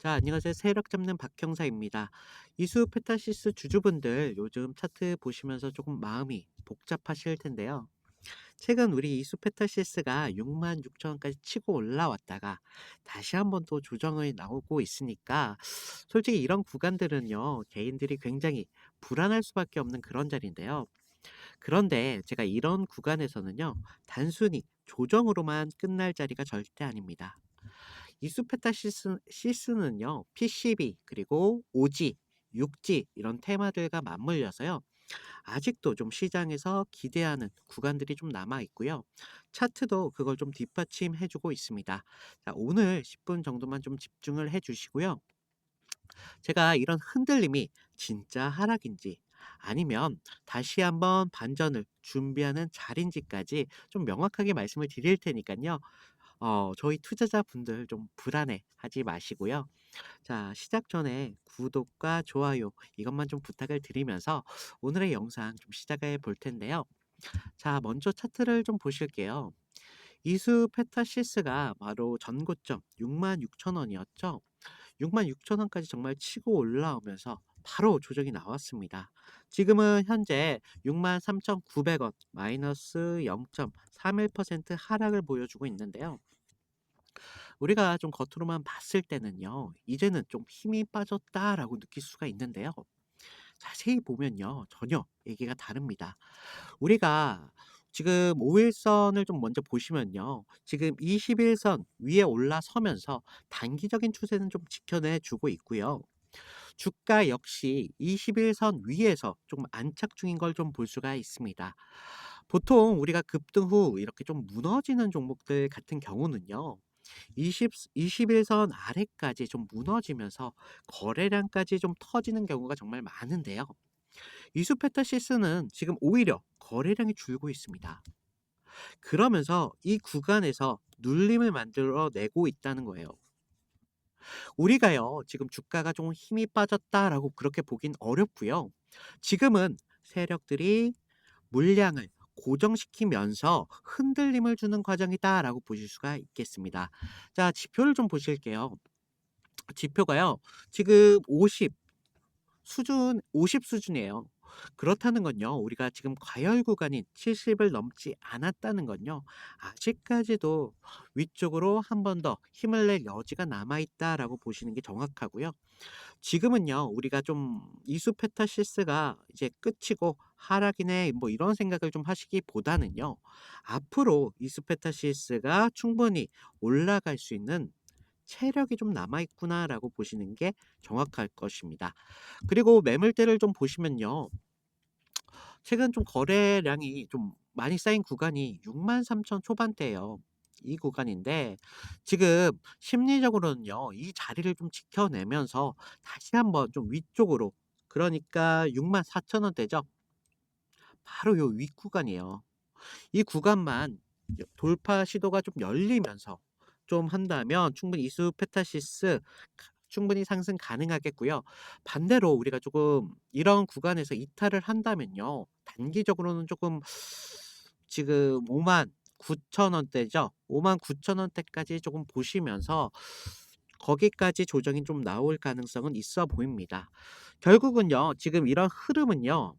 자, 안녕하세요. 세력 잡는 박형사입니다. 이수 페타시스 주주분들 요즘 차트 보시면서 조금 마음이 복잡하실 텐데요. 최근 우리 이수 페타시스가 6만 6천 원까지 치고 올라왔다가 다시 한번 또 조정이 나오고 있으니까 솔직히 이런 구간들은요, 개인들이 굉장히 불안할 수밖에 없는 그런 자리인데요. 그런데 제가 이런 구간에서는요, 단순히 조정으로만 끝날 자리가 절대 아닙니다. 이수페타시스 시스는요, PCB 그리고 OG, 6G 이런 테마들과 맞물려서요. 아직도 좀 시장에서 기대하는 구간들이 좀 남아 있고요. 차트도 그걸 좀 뒷받침해 주고 있습니다. 자, 오늘 10분 정도만 좀 집중을 해 주시고요. 제가 이런 흔들림이 진짜 하락인지 아니면 다시 한번 반전을 준비하는 자리인지까지 좀 명확하게 말씀을 드릴 테니까요. 어, 저희 투자자분들 좀 불안해하지 마시고요. 자, 시작 전에 구독과 좋아요 이것만 좀 부탁을 드리면서 오늘의 영상 좀 시작해 볼 텐데요. 자, 먼저 차트를 좀 보실게요. 이수 페타시스가 바로 전고점 66,000원이었죠. 66,000원까지 정말 치고 올라오면서 바로 조정이 나왔습니다. 지금은 현재 63,900원 마이너스 0.31% 하락을 보여주고 있는데요. 우리가 좀 겉으로만 봤을 때는요. 이제는 좀 힘이 빠졌다라고 느낄 수가 있는데요. 자세히 보면요. 전혀 얘기가 다릅니다. 우리가 지금 5일선을 좀 먼저 보시면요. 지금 21선 위에 올라서면서 단기적인 추세는 좀 지켜내 주고 있고요. 주가 역시 21선 위에서 조금 안착 중인 걸 좀 볼 수가 있습니다. 보통 우리가 급등 후 이렇게 좀 무너지는 종목들 같은 경우는요. 20, 21선 아래까지 좀 무너지면서 거래량까지 좀 터지는 경우가 정말 많은데요. 이수페타시스는 지금 오히려 거래량이 줄고 있습니다. 그러면서 이 구간에서 눌림을 만들어 내고 있다는 거예요. 우리가요, 지금 주가가 좀 힘이 빠졌다라고 그렇게 보긴 어렵고요. 지금은 세력들이 물량을 고정시키면서 흔들림을 주는 과정이다라고 보실 수가 있겠습니다. 자, 지표를 좀 보실게요. 지표가요, 지금 50 수준, 50 수준이에요. 그렇다는 건요, 우리가 지금 과열 구간인 70을 넘지 않았다는 건요, 아직까지도 위쪽으로 한 번 더 힘을 낼 여지가 남아있다라고 보시는 게 정확하고요. 지금은요, 우리가 좀 이수페타시스가 이제 끝이고 하락이네, 뭐 이런 생각을 좀 하시기보다는요, 앞으로 이수페타시스가 충분히 올라갈 수 있는 체력이 좀 남아있구나라고 보시는 게 정확할 것입니다. 그리고 매물대를 좀 보시면요. 최근 좀 거래량이 좀 많이 쌓인 구간이 63,000 초반대예요. 이 구간인데 지금 심리적으로는요. 이 자리를 좀 지켜내면서 다시 한번 좀 위쪽으로 그러니까 64,000원대죠. 바로 요 윗 구간이에요. 이 구간만 여 돌파 시도가 좀 열리면서 좀 한다면 충분히 이수 페타시스 가 충분히 상승 가능하겠고요. 반대로 우리가 조금 이런 구간에서 이탈을 한다면요. 단기적으로는 조금 지금 59,000 원대죠. 59,000 원대까지 조금 보시면서 거기까지 조정이 좀 나올 가능성은 있어 보입니다. 결국은요. 지금 이런 흐름은요.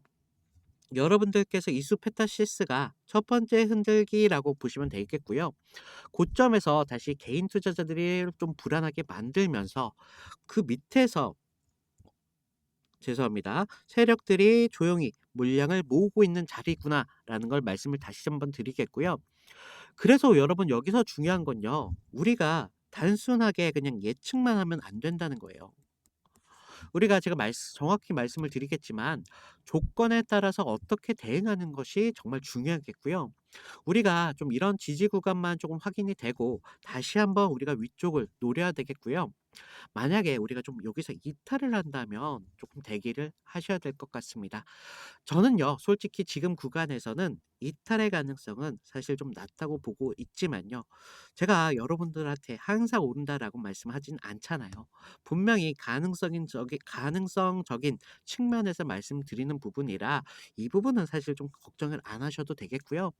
여러분들께서 이수 페타시스가 첫 번째 흔들기라고 보시면 되겠고요. 고점에서 다시 개인 투자자들이 좀 불안하게 만들면서 그 밑에서 죄송합니다. 세력들이 조용히 물량을 모으고 있는 자리구나라는 걸 말씀을 다시 한번 드리겠고요. 그래서 여러분 여기서 중요한 건요. 우리가 단순하게 그냥 예측만 하면 안 된다는 거예요. 우리가 제가 말씀 정확히 말씀을 드리겠지만 조건에 따라서 어떻게 대응하는 것이 정말 중요하겠고요. 우리가 좀 이런 지지 구간만 조금 확인이 되고 다시 한번 우리가 위쪽을 노려야 되겠고요. 만약에 우리가 좀 여기서 이탈을 한다면 조금 대기를 하셔야 될 것 같습니다. 저는요, 솔직히 지금 구간에서는 이탈의 가능성은 사실 좀 낮다고 보고 있지만요. 제가 여러분들한테 항상 오른다라고 말씀하진 않잖아요. 분명히 가능성인 적이 가능성적인 측면에서 말씀드리는 부분이라 이 부분은 사실 좀 걱정을 안 하셔도 되겠고요.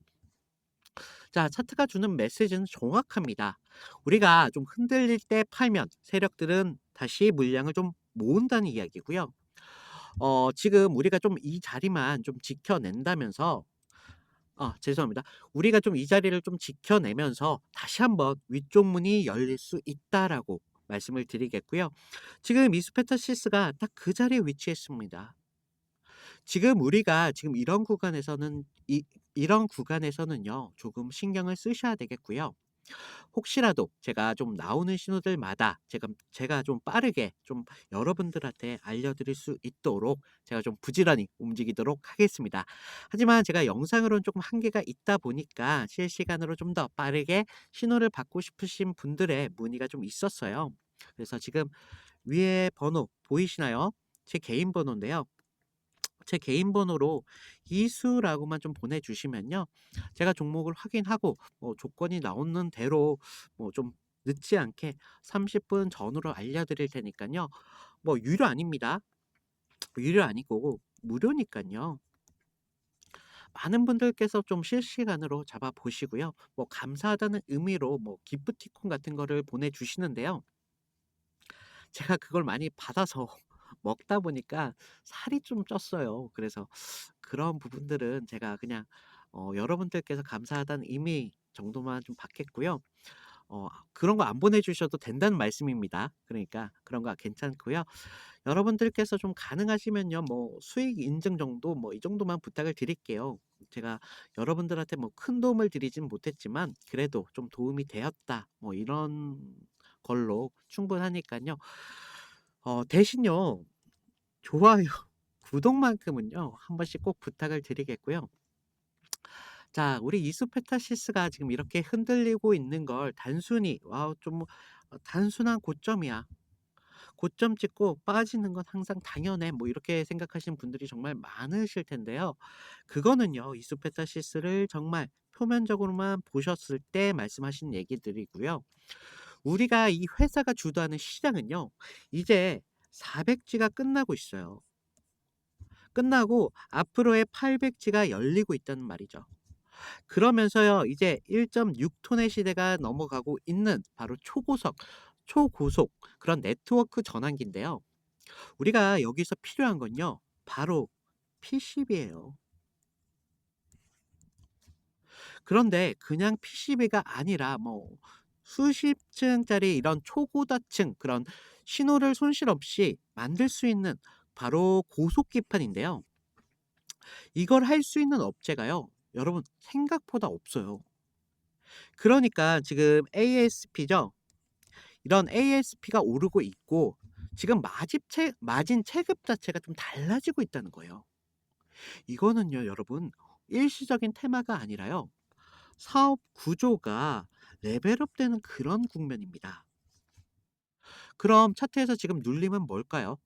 자, 차트가 주는 메시지는 정확합니다. 우리가 좀 흔들릴 때 팔면 세력들은 다시 물량을 좀 모은다는 이야기고요. 어 지금 우리가 좀 이 자리만 좀 지켜낸다면서 아 죄송합니다. 우리가 좀 이 자리를 좀 지켜내면서 다시 한번 "위쪽 문이 열릴 수 있다."라고 말씀을 드리겠고요. 지금 이스페타시스가 딱 그 자리에 위치했습니다. 지금 우리가 지금 이런 구간에서는 이 이런 구간에서는요 조금 신경을 쓰셔야 되겠고요. 혹시라도 제가 좀 나오는 신호들마다 제가 제가 좀 빠르게 좀 여러분들한테 알려드릴 수 있도록 제가 좀 부지런히 움직이도록 하겠습니다. 하지만 제가 영상으로는 조금 한계가 있다 보니까 실시간으로 좀 더 빠르게 신호를 받고 싶으신 분들의 문의가 좀 있었어요. 그래서 지금 위에 번호 보이시나요? 제 개인 번호인데요. 제 개인 번호로 이수라고만 좀 보내주시면요. 제가 종목을 확인하고 뭐 조건이 나오는 대로 뭐 좀 늦지 않게 30분 전후로 알려드릴 테니까요. 뭐 유료 아닙니다. 유료 아니고 무료니까요. 많은 분들께서 좀 실시간으로 잡아 보시고요. 뭐 감사하다는 의미로 뭐 기프티콘 같은 거를 보내주시는데요. 제가 그걸 많이 받아서 먹다 보니까 살이 좀 쪘어요. 그래서 그런 부분들은 제가 그냥 어 여러분들께서 감사하다는 의미 정도만 좀 받겠고요. 어 그런 거 안 보내주셔도 된다는 말씀입니다. 그러니까 그런 거 괜찮고요. 여러분들께서 좀 가능하시면요. 뭐 수익 인증 정도 뭐 이 정도만 부탁을 드릴게요. 제가 여러분들한테 뭐 큰 도움을 드리진 못했지만 그래도 좀 도움이 되었다. 뭐 이런 걸로 충분하니깐요. 어 대신요. 좋아요, 구독만큼은요. 한 번씩 꼭 부탁을 드리겠고요. 자, 우리 이수페타시스가 지금 이렇게 흔들리고 있는 걸 단순히 와우 좀 어, 단순한 고점이야. 고점 찍고 빠지는 건 항상 당연해. 뭐 이렇게 생각하시는 분들이 정말 많으실 텐데요. 그거는요. 이수페타시스를 정말 표면적으로만 보셨을 때 말씀하신 얘기들이고요. 우리가 이 회사가 주도하는 시장은요. 이제 400지가 끝나고 있어요. 끝나고 앞으로의 800지가 열리고 있다는 말이죠. 그러면서요. 이제 1.6톤의 시대가 넘어가고 있는 바로 초고속, 초고속 그런 네트워크 전환기인데요. 우리가 여기서 필요한 건요. 바로 PCB예요. 그런데 그냥 PCB가 아니라 뭐 수십 층짜리 이런 초고다층 그런 신호를 손실 없이 만들 수 있는 바로 고속 기판인데요. 이걸 할 수 있는 업체가요. 여러분 생각보다 없어요. 그러니까 지금 ASP죠. 이런 ASP가 오르고 있고 지금 마집체, 마진 체급 자체가 좀 달라지고 있다는 거예요. 이거는요, 여러분 일시적인 테마가 아니라요. 사업 구조가 레벨업되는 그런 국면입니다. 그럼 차트에서 지금 눌림은 뭘까요?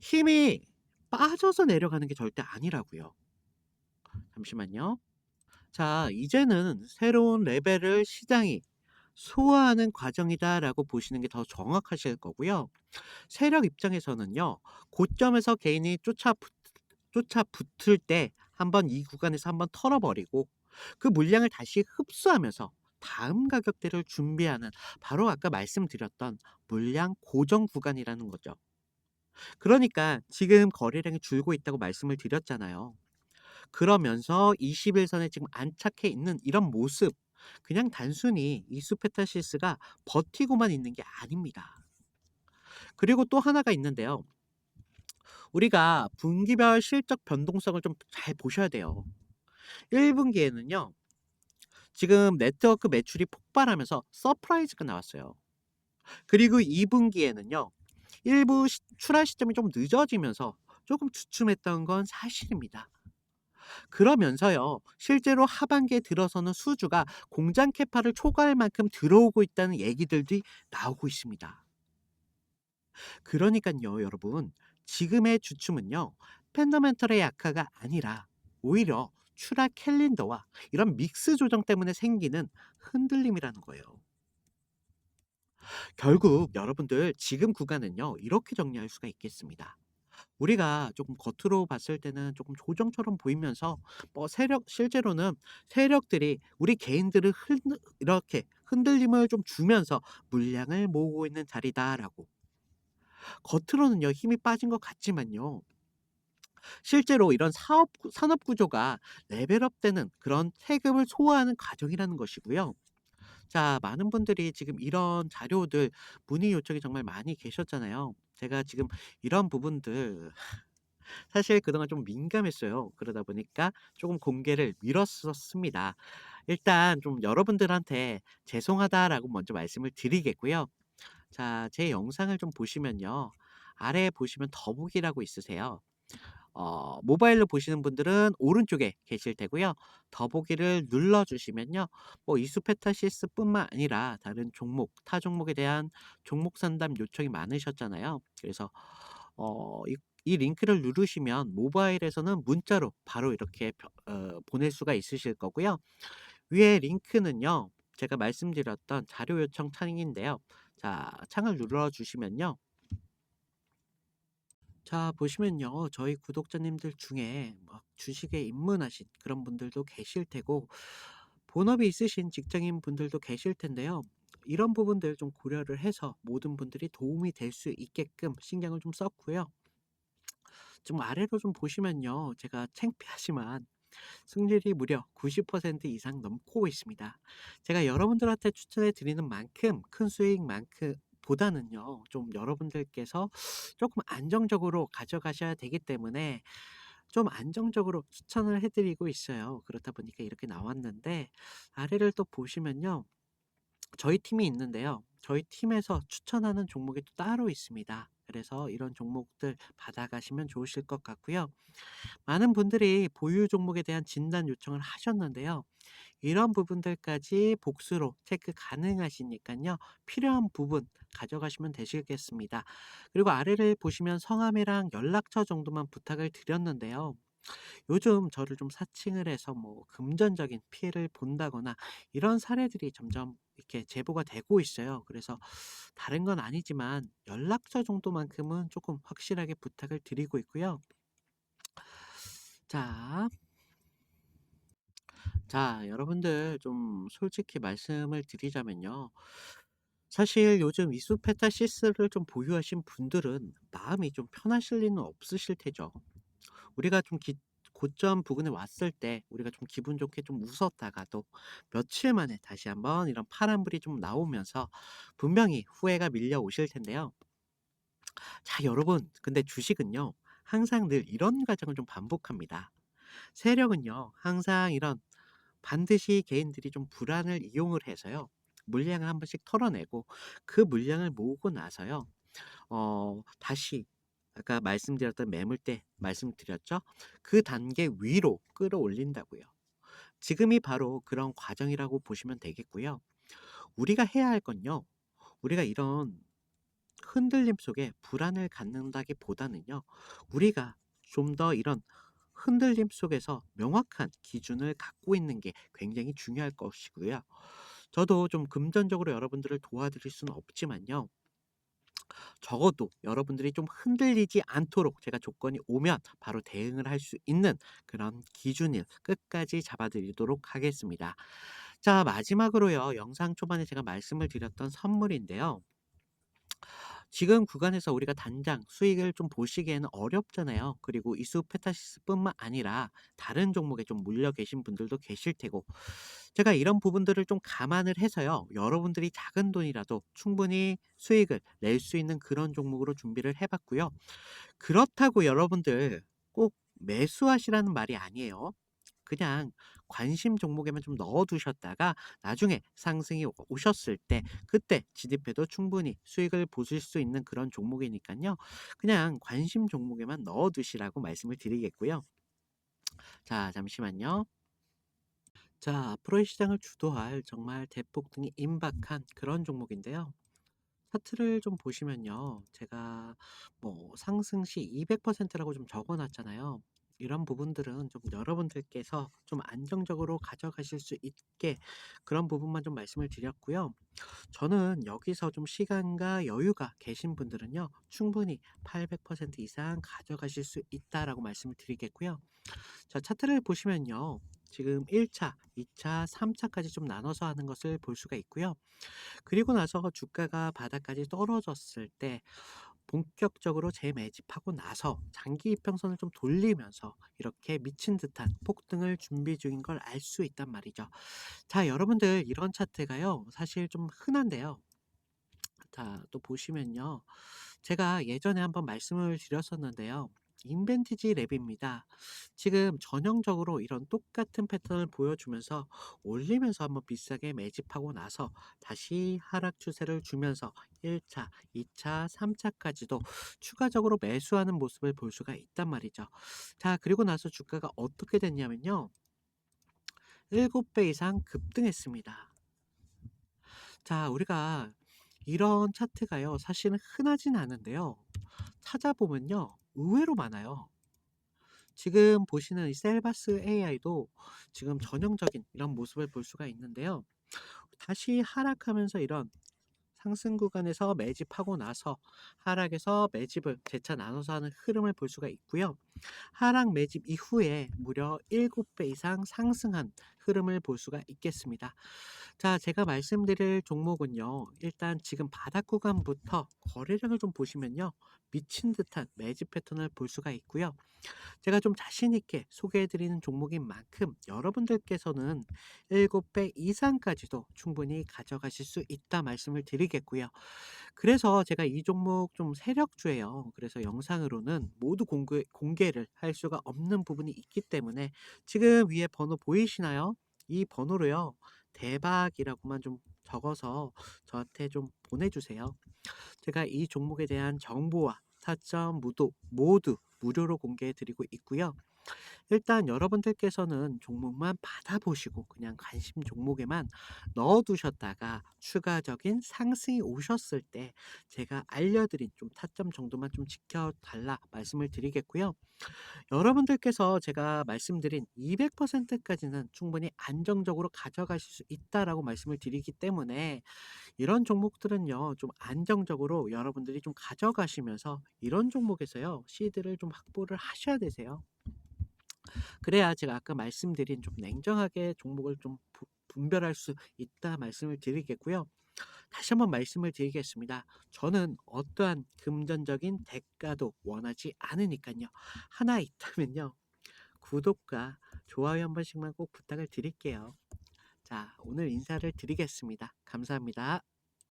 힘이 빠져서 내려가는 게 절대 아니라고요. 잠시만요. 자, 이제는 새로운 레벨을 시장이 소화하는 과정이다라고 보시는 게 더 정확하실 거고요. 세력 입장에서는요. 고점에서 개인이 쫓아 붙, 쫓아 붙을 때 한번 이 구간에서 한번 털어버리고 그 물량을 다시 흡수하면서 다음 가격대를 준비하는 바로 아까 말씀드렸던 물량 고정 구간이라는 거죠. 그러니까 지금 거래량이 줄고 있다고 말씀을 드렸잖아요. 그러면서 21선에 지금 안착해 있는 이런 모습, 그냥 단순히 이수페타시스가 버티고만 있는 게 아닙니다. 그리고 또 하나가 있는데요. 우리가 분기별 실적 변동성을 좀 잘 보셔야 돼요. 1분기에는요. 지금 네트워크 매출이 폭발하면서 서프라이즈가 나왔어요. 그리고 2분기에는요. 일부 시, 출하 시점이 좀 늦어지면서 조금 주춤했던 건 사실입니다. 그러면서요, 실제로 하반기에 들어서는 수주가 공장 캐파를 초과할 만큼 들어오고 있다는 얘기들도 나오고 있습니다. 그러니까요, 여러분, 지금의 주춤은요, 팬더멘털의 약화가 아니라 오히려 추락 캘린더와 이런 믹스 조정 때문에 생기는 흔들림이라는 거예요. 결국 여러분들 지금 구간은요. 이렇게 정리할 수가 있겠습니다. 우리가 조금 겉으로 봤을 때는 조금 조정처럼 보이면서 뭐 세력 실제로는 세력들이 우리 개인들을 흔 이렇게 흔들림을 좀 주면서 물량을 모으고 있는 자리다라고 겉으로는요 힘이 빠진 것 같지만요. 실제로 이런 사업 산업 구조가 레벨업되는 그런 세금을 소화하는 과정이라는 것이고요. 자 많은 분들이 지금 이런 자료들 문의 요청이 정말 많이 계셨잖아요. 제가 지금 이런 부분들 사실 그동안 좀 민감했어요. 그러다 보니까 조금 공개를 미뤘었습니다. 일단 좀 여러분들한테 죄송하다라고 먼저 말씀을 드리겠고요. 자 제 영상을 좀 보시면요. 아래에 보시면 더보기라고 있으세요. 어 모바일로 보시는 분들은 오른쪽에 계실 테고요. 더보기를 눌러 주시면요. 뭐 이수페타시스뿐만 아니라 다른 종목, 타 종목에 대한 종목 상담 요청이 많으셨잖아요. 그래서 어 이 이 링크를 누르시면 모바일에서는 문자로 바로 이렇게 벼어 보낼 수가 있으실 거고요. 위에 링크는요. 제가 말씀드렸던 자료 요청 창인데요. 자 창을 눌러 주시면요. 자 보시면요. 저희 구독자님들 중에 막 주식에 입문하신 그런 분들도 계실 테고 본업이 있으신 직장인 분들도 계실 텐데요. 이런 부분들 좀 고려를 해서 모든 분들이 도움이 될 수 있게끔 신경을 좀 썼고요. 좀 아래로 좀 보시면요. 제가 창피하지만 승률이 무려 90% 이상 넘고 있습니다. 제가 여러분들한테 추천해 드리는 만큼 큰 수익만큼 보다는요. 좀 여러분들께서 조금 안정적으로 가져가셔야 되기 때문에 좀 안정적으로 추천을 해 드리고 있어요. 그렇다 보니까 이렇게 나왔는데 아래를 또 보시면요. 저희 팀이 있는데요. 저희 팀에서 추천하는 종목이 또 따로 있습니다. 그래서 이런 종목들 받아가시면 좋으실 것 같고요. 많은 분들이 보유 종목에 대한 진단 요청을 하셨는데요. 이런 부분들까지 복수로 체크 가능하시니까요. 필요한 부분 가져가시면 되시겠습니다. 그리고 아래를 보시면 성함이랑 연락처 정도만 부탁을 드렸는데요. 요즘 저를 좀 사칭을 해서 뭐 금전적인 피해를 본다거나 이런 사례들이 점점 이렇게 제보가 되고 있어요. 그래서 다른 건 아니지만 연락처 정도만큼은 조금 확실하게 부탁을 드리고 있고요. 자, 자, 여러분들 좀 솔직히 말씀을 드리자면요. 사실 요즘 이수페타시스를 좀 보유하신 분들은 마음이 좀 편하실 리는 없으실 테죠. 우리가 좀 기, 고점 부근에 왔을 때 우리가 좀 기분 좋게 좀 웃었다가도 며칠 만에 다시 한번 이런 파란불이 좀 나오면서 분명히 후회가 밀려오실 텐데요. 자, 여러분, 근데 주식은요, 항상 늘 이런 과정을 좀 반복합니다. 세력은요, 항상 이런 반드시 개인들이 좀 불안을 이용을 해서요. 물량을 한 번씩 털어내고 그 물량을 모으고 나서요. 어 다시 아까 말씀드렸던 매물대 말씀드렸죠? 그 단계 위로 끌어올린다고요. 지금이 바로 그런 과정이라고 보시면 되겠고요. 우리가 해야 할 건요. 우리가 이런 흔들림 속에 불안을 갖는다기 보다는요. 우리가 좀 더 이런 흔들림 속에서 명확한 기준을 갖고 있는 게 굉장히 중요할 것이고요. 저도 좀 금전적으로 여러분들을 도와드릴 수는 없지만요. 적어도 여러분들이 좀 흔들리지 않도록 제가 조건이 오면 바로 대응을 할 수 있는 그런 기준을 끝까지 잡아드리도록 하겠습니다. 자, 마지막으로요. 영상 초반에 제가 말씀을 드렸던 선물인데요. 지금 구간에서 우리가 단장 수익을 좀 보시기에는 어렵잖아요. 그리고 이수 페타시스뿐만 아니라 다른 종목에 좀 물려 계신 분들도 계실 테고 제가 이런 부분들을 좀 감안을 해서요. 여러분들이 작은 돈이라도 충분히 수익을 낼 수 있는 그런 종목으로 준비를 해 봤고요. 그렇다고 여러분들 꼭 매수하시라는 말이 아니에요. 그냥 관심 종목에만 좀 넣어 두셨다가 나중에 상승이 오- 오셨을 때 그때 진입해도 충분히 수익을 보실 수 있는 그런 종목이니까요. 그냥 관심 종목에만 넣어 두시라고 말씀을 드리겠고요. 자, 잠시만요. 자, 앞으로의 시장을 주도할 정말 대폭등이 임박한 그런 종목인데요. 차트를 좀 보시면요. 제가 뭐 상승 시 200%라고 좀 적어 놨잖아요. 이런 부분들은 좀 여러분들께서 좀 안정적으로 가져가실 수 있게 그런 부분만 좀 말씀을 드렸고요. 저는 여기서 좀 시간과 여유가 계신 분들은요. 충분히 800% 이상 가져가실 수 있다라고 말씀을 드리겠고요. 자, 차트를 보시면요. 지금 1차, 2차, 3차까지 좀 나눠서 하는 것을 볼 수가 있고요. 그리고 나서 주가가 바닥까지 떨어졌을 때 본격적으로 재매집하고 나서 장기 이평선을 좀 돌리면서 이렇게 미친 듯한 폭등을 준비 중인 걸 알 수 있단 말이죠. 자, 여러분들 이런 차트가요. 사실 좀 흔한데요. 자, 또 보시면요. 제가 예전에 한번 말씀을 드렸었는데요. 인벤티지 랩입니다. 지금 전형적으로 이런 똑같은 패턴을 보여주면서 올리면서 한번 비싸게 매집하고 나서 다시 하락 추세를 주면서 1차, 2차, 3차까지도 추가적으로 매수하는 모습을 볼 수가 있단 말이죠. 자, 그리고 나서 주가가 어떻게 됐냐면요. 7배 이상 급등했습니다. 자, 우리가 이런 차트가요. 사실은 흔하진 않은데요. 찾아보면요. 의외로 많아요. 지금 보시는 이 셀바스 AI도 지금 전형적인 이런 모습을 볼 수가 있는데요. 다시 하락하면서 이런 상승 구간에서 매집하고 나서 하락에서 매집을 재차 나눠서 하는 흐름을 볼 수가 있고요. 하락 매집 이후에 무려 7배 이상 상승한 흐름을 볼 수가 있겠습니다. 자, 제가 말씀드릴 종목은요. 일단 지금 바닥 구간부터 거래량을 좀 보시면요. 미친 듯한 매집 패턴을 볼 수가 있고요. 제가 좀 자신 있게 소개해 드리는 종목인 만큼 여러분들께서는 7배 이상까지도 충분히 가져가실 수 있다 말씀을 드리겠고요. 그래서 제가 이 종목 좀 세력주예요. 그래서 영상으로는 모두 공개, 공개 를 할 수가 없는 부분이 있기 때문에 지금 위에 번호 보이시나요? 이 번호로요. 대박이라고만 좀 적어서 저한테 좀 보내주세요. 제가 이 종목에 대한 정보와 타점 무도 모두 무료로 공개해 드리고 있고요. 일단 여러분들께서는 종목만 받아보시고 그냥 관심 종목에만 넣어두셨다가 추가적인 상승이 오셨을 때 제가 알려드린 좀 타점 정도만 좀 지켜달라 말씀을 드리겠고요. 여러분들께서 제가 말씀드린 200%까지는 충분히 안정적으로 가져가실 수 있다라고 말씀을 드리기 때문에 이런 종목들은요, 좀 안정적으로 여러분들이 좀 가져가시면서 이런 종목에서요, 시드를 좀 확보를 하셔야 되세요. 그래야 제가 아까 말씀드린 좀 냉정하게 종목을 좀 부- 분별할 수 있다 말씀을 드리겠고요. 다시 한번 말씀을 드리겠습니다. 저는 어떠한 금전적인 대가도 원하지 않으니까요. 하나 있다면요. 구독과 좋아요 한 번씩만 꼭 부탁을 드릴게요. 자, 오늘 인사를 드리겠습니다. 감사합니다.